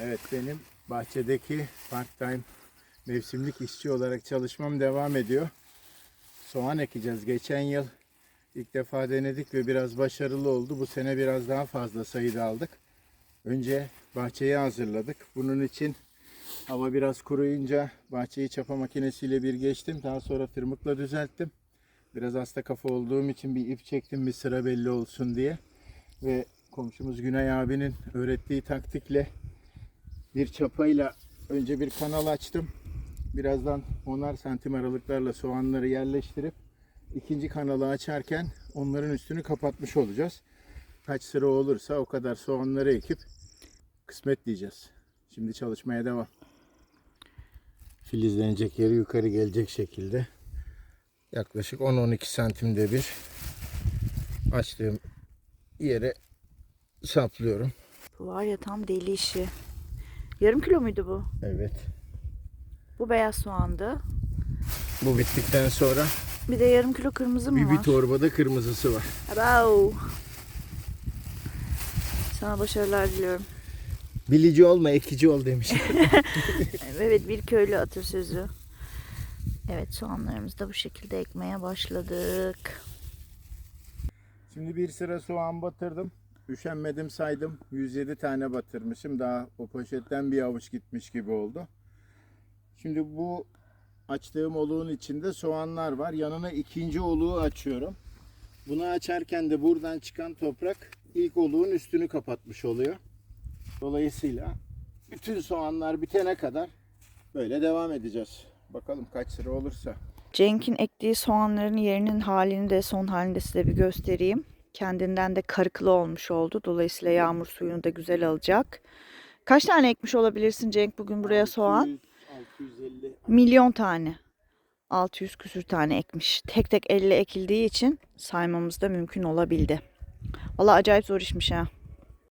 Evet benim bahçedeki part time mevsimlik işçi olarak çalışmam devam ediyor. Soğan ekeceğiz. Geçen yıl ilk defa denedik ve biraz başarılı oldu. Bu sene biraz daha fazla sayıda aldık. Önce bahçeyi hazırladık. Bunun için hava biraz kuruyunca bahçeyi çapa makinesiyle bir geçtim. Daha sonra tırmıkla düzelttim. Biraz hasta kafa olduğum için bir ip çektim bir sıra belli olsun diye. Ve komşumuz Günay abinin öğrettiği taktikle bir çapayla önce bir kanal açtım. Birazdan onar santim aralıklarla soğanları yerleştirip ikinci kanalı açarken onların üstünü kapatmış olacağız. Kaç sıra olursa o kadar soğanları ekip kısmet diyeceğiz. Şimdi çalışmaya devam. Filizlenecek yeri yukarı gelecek şekilde yaklaşık 10-12 santimde bir açtığım yere saplıyorum. Bu var ya tam deli işi. Yarım kilo muydu bu? Evet. Bu beyaz soğandı. Bu bittikten sonra Bir de yarım kilo kırmızı mı bir, bir var? torbada kırmızısı var. Abav. Sana başarılar diliyorum. Bilici olma, ekici ol demiş. Evet bir köylü atasözü. Evet soğanlarımızı da bu şekilde ekmeye başladık. Şimdi bir sıra soğan batırdım. Üşenmedim saydım. 107 tane batırmışım. Daha o poşetten bir avuç gitmiş gibi oldu. Şimdi bu açtığım oluğun içinde soğanlar var. Yanına ikinci oluğu açıyorum. Bunu açarken de buradan çıkan toprak ilk oluğun üstünü kapatmış oluyor. Dolayısıyla bütün soğanlar bitene kadar böyle devam edeceğiz. Bakalım kaç sıra olursa. Cenk'in ektiği soğanların yerinin halini de son halini de size bir göstereyim. Kendinden de karıklı olmuş oldu. Dolayısıyla yağmur suyunu da güzel alacak. Kaç tane ekmiş olabilirsin Cenk bugün buraya soğan? 600, 650 Milyon tane. 600 küsür tane ekmiş. Tek tek elle ekildiği için saymamız da mümkün olabildi. Valla acayip zor işmiş ha.